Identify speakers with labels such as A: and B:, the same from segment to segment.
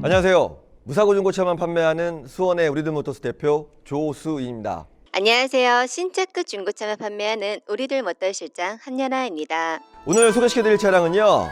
A: 안녕하세요. 무사고 중고차만 판매하는 수원의 우리들 모터스 대표 조수희입니다.
B: 안녕하세요. 신차급 중고차만 판매하는 우리들 모터 실장 한연아입니다.
A: 오늘 소개시켜드릴 차량은요.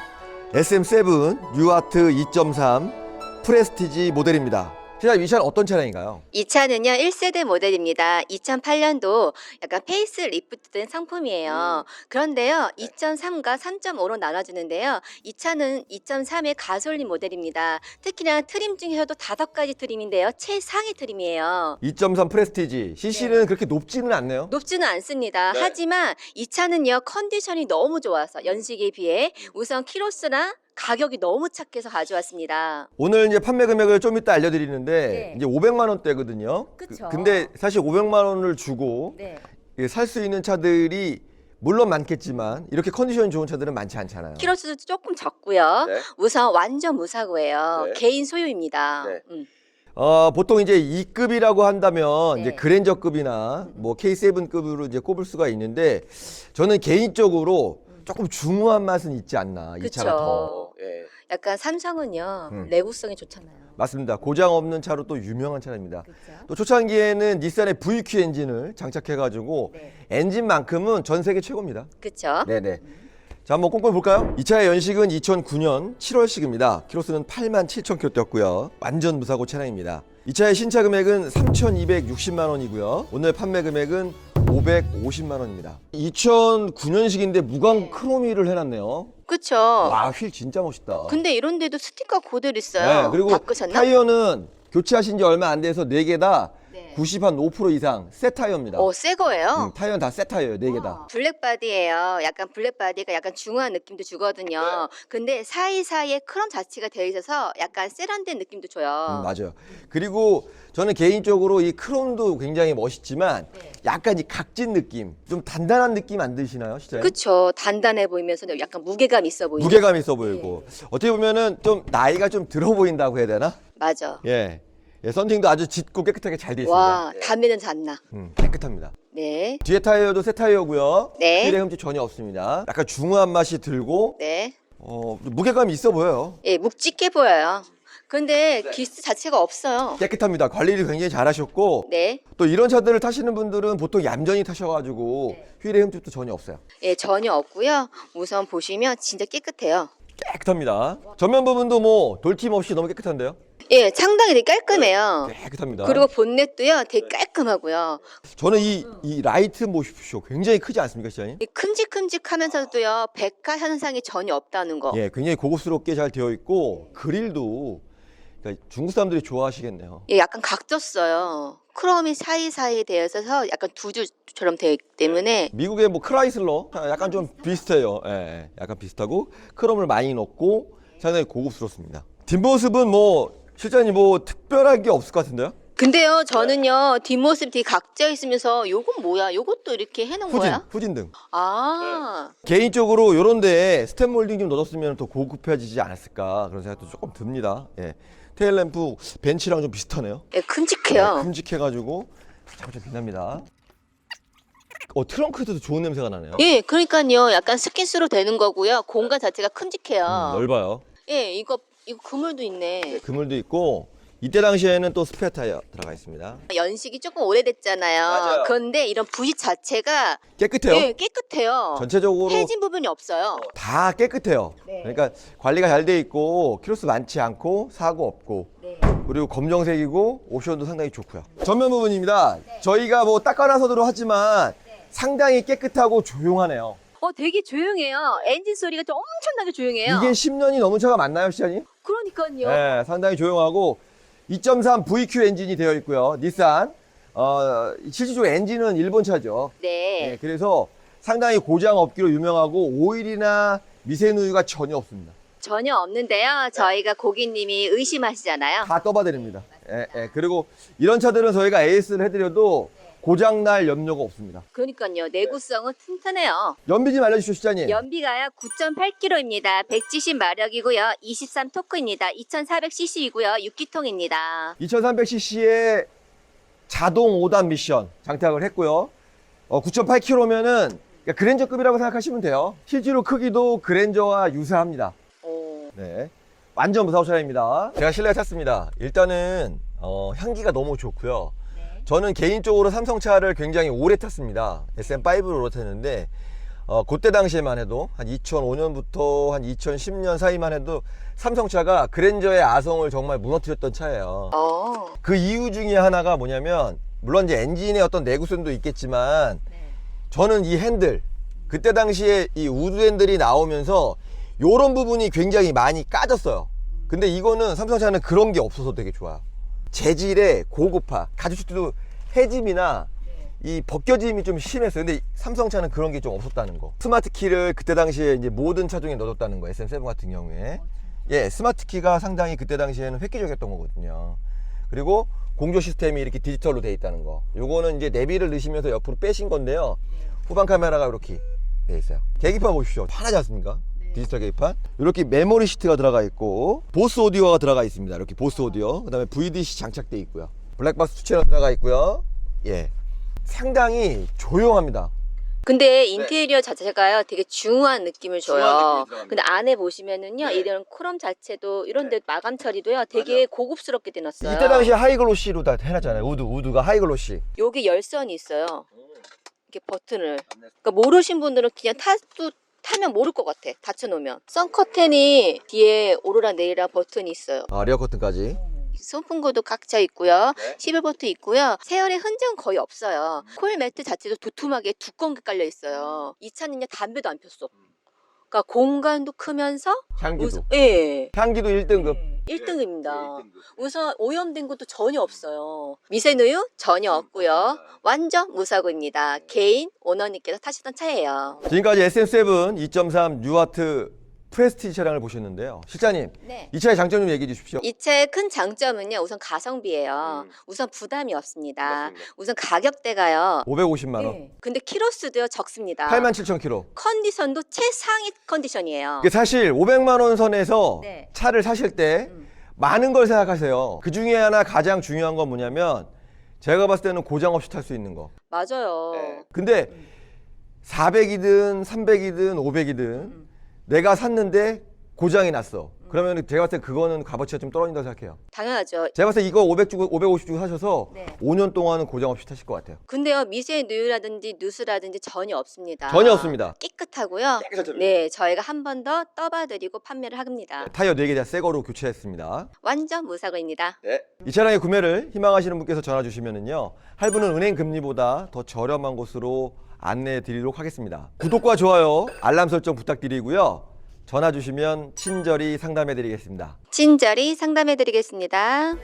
A: SM7 유아트 2.3 프레스티지 모델입니다. 실장 이 차는 어떤 차량인가요?
B: 이 차는요 1세대 모델입니다. 2008년도 약간 페이스 리프트된 상품이에요. 그런데요 2.3과 3.5로 나눠주는데요. 이 차는 2.3의 가솔린 모델입니다. 특히나 트림 중에서도 다섯 가지 트림인데요 최상위 트림이에요.
A: 2.3 프레스티지 CC는 그렇게 높지는 않네요.
B: 높지는 않습니다.
A: 네.
B: 하지만 이 차는요 컨디션이 너무 좋아서 연식에 비해 우선 키로수나 가격이 너무 착해서 가져왔습니다.
A: 오늘 이제 판매 금액을 좀 이따 알려드리는데
B: 네.
A: 이제 500만 원대거든요.
B: 그쵸.
A: 근데 사실 500만 원을 주고
B: 네.
A: 살 수 있는 차들이 물론 많겠지만 이렇게 컨디션이 좋은 차들은 많지 않잖아요.
B: 키로수도 조금 적고요.
A: 네.
B: 우선 완전 무사고예요.
A: 네.
B: 개인 소유입니다.
A: 네.
B: 음.
A: 어, 보통 이제 2급이라고 한다면
B: 네.
A: 이제 그랜저급이나 뭐 K7급으로 이제 꼽을 수가 있는데 저는 개인적으로 조금 중후한 맛은 있지 않나 이
B: 그쵸.
A: 차가 더. 예.
B: 약간 삼성은요
A: 음.
B: 내구성이 좋잖아요.
A: 맞습니다. 고장 없는 차로 또 유명한 차량입니다.
B: 그렇죠.
A: 또 초창기에는 닛산의 VQ 엔진을 장착해가지고
B: 네.
A: 엔진만큼은 전 세계 최고입니다.
B: 그렇죠.
A: 네네. 자, 한번 꼼꼼히 볼까요? 이 차의 연식은 2009년 7월식입니다. 키로수는 8만 7천 킬로 뛰었고요. 완전 무사고 차량입니다. 이 차의 신차 금액은 3,260만 원이고요. 오늘 판매 금액은 550만 원입니다. 2009년식인데 무광 크로미를 해놨네요.
B: 그렇죠.
A: 와, 휠 진짜 멋있다.
B: 근데 이런데도 스티커 그대로 있어요.
A: 네, 그리고
B: 바꾸셨나?
A: 타이어는 교체하신 지 얼마 안 돼서 4개 다
B: 네.
A: 90한5% 이상 새 타이어입니다.
B: 오, 새 거예요.
A: 음, 타이어는 다 새 타이어예요, 4개 다.
B: 블랙바디예요. 약간 블랙바디가 약간 중후한 느낌도 주거든요.
A: 네.
B: 근데 사이사이에 크롬 자체가 되어 있어서 약간 세련된 느낌도 줘요.
A: 음, 맞아요. 그리고 저는 개인적으로 이 크롬도 굉장히 멋있지만
B: 네.
A: 약간 이 각진 느낌, 좀 단단한 느낌 안 드시나요, 진짜?
B: 그쵸. 단단해 보이면서 약간 무게감 있어 보이죠.
A: 무게감 있어 보이고
B: 네.
A: 어떻게 보면은 좀 나이가 좀 들어 보인다고 해야 되나?
B: 맞아.
A: 예. 예, 썬팅도 아주 짙고 깨끗하게 잘돼 있습니다.
B: 와, 담에는 잤나.
A: 음, 깨끗합니다.
B: 네.
A: 뒤에 타이어도 새 타이어고요.
B: 네.
A: 휠에 흠집 전혀 없습니다. 약간 중후한 맛이 들고
B: 네.
A: 어, 무게감이 있어 보여요.
B: 예, 묵직해 보여요. 근데 기스 자체가 없어요.
A: 깨끗합니다. 관리를 굉장히 잘하셨고
B: 네.
A: 또 이런 차들을 타시는 분들은 보통 얌전히 타셔가지고
B: 네.
A: 휠에 흠집도 전혀 없어요.
B: 예, 전혀 없고요. 우선 보시면 진짜 깨끗해요.
A: 깨끗합니다. 전면 부분도 뭐 돌팀 없이 너무 깨끗한데요?
B: 예, 상당히 되게 깔끔해요.
A: 깨끗합니다.
B: 그리고 본넷도요, 되게 깔끔하고요.
A: 저는 이, 이 라이트 보십시오. 굉장히 크지 않습니까, 시장님?
B: 이 큼직큼직하면서도요, 백화 현상이 전혀 없다는 거.
A: 예, 굉장히 고급스럽게 잘 되어 있고 그릴도 그러니까 중국 사람들이 좋아하시겠네요.
B: 예, 약간 각졌어요. 크롬이 사이사이 되어 있어서 약간 두 줄처럼 되어 있기 때문에
A: 미국의 뭐 크라이슬러 약간 좀 비슷해요. 예, 예, 약간 비슷하고 크롬을 많이 넣고 상당히 고급스럽습니다. 뒷모습은 뭐 실장님 뭐 특별한 게 없을 것 같은데요?
B: 근데요, 저는요, 뒷모습 되게 각져 있으면서 요건 뭐야? 요것도 이렇게 해놓은
A: 후진,
B: 거야?
A: 후진 등.
B: 아,
A: 개인적으로 요런 데에 스텝 몰딩 좀 넣었으면 더 고급해지지 않았을까 그런 생각도 조금 듭니다. 예. 테일 램프 벤치랑 좀 비슷하네요.
B: 예, 큼직해요.
A: 네, 큼직해가지고 참좀 빛납니다. 어 트렁크에도 좋은 냄새가 나네요.
B: 예, 그러니까요, 약간 스킨스로 되는 거고요. 공간 자체가 큼직해요.
A: 음, 넓어요.
B: 예, 이거 이거 그물도 있네.
A: 그물도 있고 이때 당시에는 또 스페어 타이어 들어가 있습니다.
B: 연식이 조금 오래됐잖아요.
A: 맞아요.
B: 그런데 이런 부위 자체가
A: 깨끗해요.
B: 예, 깨끗해요.
A: 전체적으로
B: 해진 부분이 없어요.
A: 다 깨끗해요.
B: 네.
A: 그러니까 관리가 잘 돼 있고 키로수 많지 않고 사고 없고
B: 네.
A: 그리고 검정색이고 옵션도 상당히 좋고요. 전면 부분입니다. 저희가 뭐 닦아놔서도 하지만 상당히 깨끗하고 조용하네요.
B: 어, 되게 조용해요. 엔진 소리가 좀 엄청나게 조용해요.
A: 이게 10년이 넘은 차가 맞나요, 시장님?
B: 그러니까요.
A: 네, 상당히 조용하고 2.3 VQ 엔진이 되어 있고요. 닛산. 어, 실질적으로 엔진은 일본 차죠.
B: 네.
A: 네, 그래서 상당히 고장 없기로 유명하고 오일이나 미세누유가 전혀 없습니다.
B: 전혀 없는데요. 저희가 고객님이 의심하시잖아요.
A: 다 떠봐드립니다. 예, 예. 그리고 이런 차들은 저희가 AS를 해드려도 고장날 염려가 없습니다.
B: 그러니까요. 내구성은 튼튼해요.
A: 연비 좀 알려주시죠, 시장님.
B: 연비가요 9.8km입니다. 170 마력이고요. 23 토크입니다. 2,400cc이고요. 6기통입니다.
A: 2300cc의 자동 5단 미션 장착을 했고요. 어, 9.8km면은 그랜저급이라고 생각하시면 돼요. 실제로 크기도 그랜저와 유사합니다.
B: 오.
A: 네. 완전 무사고 차량입니다. 제가 실내에 탔습니다. 일단은 어, 향기가 너무 좋고요.
B: 네.
A: 저는 개인적으로 삼성차를 굉장히 오래 탔습니다. SM5로 오래 탔는데 어, 그때 당시에만 해도 한 2005년부터 한 2010년 사이만 해도 삼성차가 그랜저의 아성을 정말 무너뜨렸던 차예요.
B: 어.
A: 그 이유 중에 하나가 뭐냐면 물론 이제 엔진의 어떤 내구성도 있겠지만
B: 네.
A: 저는 이 핸들 그때 당시에 이 우드 핸들이 나오면서 요런 부분이 굉장히 많이 까졌어요. 근데 이거는 삼성차는 그런 게 없어서 되게 좋아요. 재질의 고급화, 가죽도 해짐이나 이 벗겨짐이 좀 심했어요. 근데 삼성차는 그런 게 좀 없었다는 거. 스마트 키를 그때 당시에 이제 모든 차종에 넣어줬다는 거. SM7 같은 경우에. 예, 스마트 키가 상당히 그때 당시에는 획기적이었던 거거든요. 그리고 공조 시스템이 이렇게 디지털로 돼 있다는 거. 요거는 이제 내비를 넣으시면서 옆으로 빼신 건데요. 후방 카메라가 이렇게 돼 있어요. 계기판 보십시오. 편하지 않습니까? 디지털 계기판. 이렇게 메모리 시트가 들어가 있고 보스 오디오가 들어가 있습니다. 이렇게 보스 오디오. 그 다음에 VDC 장착돼 있고요. 블랙박스 투 채널 들어가 있고요. 예. 상당히 조용합니다.
B: 근데 인테리어 자체가요 되게 중후한 느낌을 줘요. 근데 안에 보시면은요
A: 네.
B: 이런 크롬 자체도 이런 데 마감 처리도요 되게 고급스럽게 돼놨어요.
A: 이때 당시에 하이글로시로 다 해놨잖아요. 우드, 우드가 하이글로시.
B: 여기 열선이 있어요. 이렇게 버튼을. 그러니까 모르신 분들은 그냥 타도 타면 모를 것 같아. 닫혀놓으면. 선커튼이 뒤에 오로라 네이라 버튼이 있어요.
A: 아, 리어 커튼까지.
B: 송풍구도 각져 있고요.
A: 네.
B: 11볼트 있고요. 세열의 흔적은 거의 없어요. 콜 매트 자체도 두툼하게 두꺼운 게 깔려 있어요. 이 차는요 담배도 안 폈어. 그러니까 공간도 크면서
A: 향기도.
B: 우선- 예.
A: 향기도 1등급.
B: 1등입니다. 우선 오염된 것도 전혀 없어요. 미세누유 전혀 없고요. 완전 무사고입니다. 개인 오너님께서 타시던 차예요.
A: 지금까지 SM7 2.3 뉴아트 프레스티지 차량을 보셨는데요. 실장님,
B: 네.
A: 이 차의 장점 좀 얘기해 주십시오.
B: 이 차의 큰 장점은요. 우선 가성비예요.
A: 음.
B: 우선 부담이 없습니다. 우선 가격대가요.
A: 550만 원.
B: 네. 근데 키로수도요 적습니다.
A: 8만 7천 킬로.
B: 컨디션도 최상위 컨디션이에요.
A: 이게 사실 500만 원 선에서
B: 네.
A: 차를 사실 때
B: 음.
A: 많은 걸 생각하세요. 그 중에 하나 가장 중요한 건 뭐냐면 제가 봤을 때는 고장 없이 탈 수 있는 거.
B: 맞아요.
A: 근데 400이든 300이든 500이든
B: 음.
A: 내가 샀는데 고장이 났어. 그러면 제가 봤을 때 그거는 값어치가 좀 떨어진다고 생각해요.
B: 당연하죠.
A: 제가 봤을 때 이거 500 주고 550 주고 사셔서
B: 네.
A: 5년 동안은 고장 없이 타실 것 같아요.
B: 근데요 미세 누유라든지 누수라든지 전혀 없습니다.
A: 전혀 없습니다.
B: 깨끗하고요. 네, 저희가 한 번 더 떠봐드리고 판매를 합니다.
A: 타이어 4개 다 새 거로 교체했습니다.
B: 완전 무사고입니다.
A: 이 차량의 구매를 희망하시는 분께서 전화 주시면은요. 할부는 은행 금리보다 더 저렴한 곳으로 안내해 드리도록 하겠습니다. 구독과 좋아요, 알람 설정 부탁드리고요. 전화 주시면 친절히 상담해 드리겠습니다.
B: 친절히 상담해 드리겠습니다.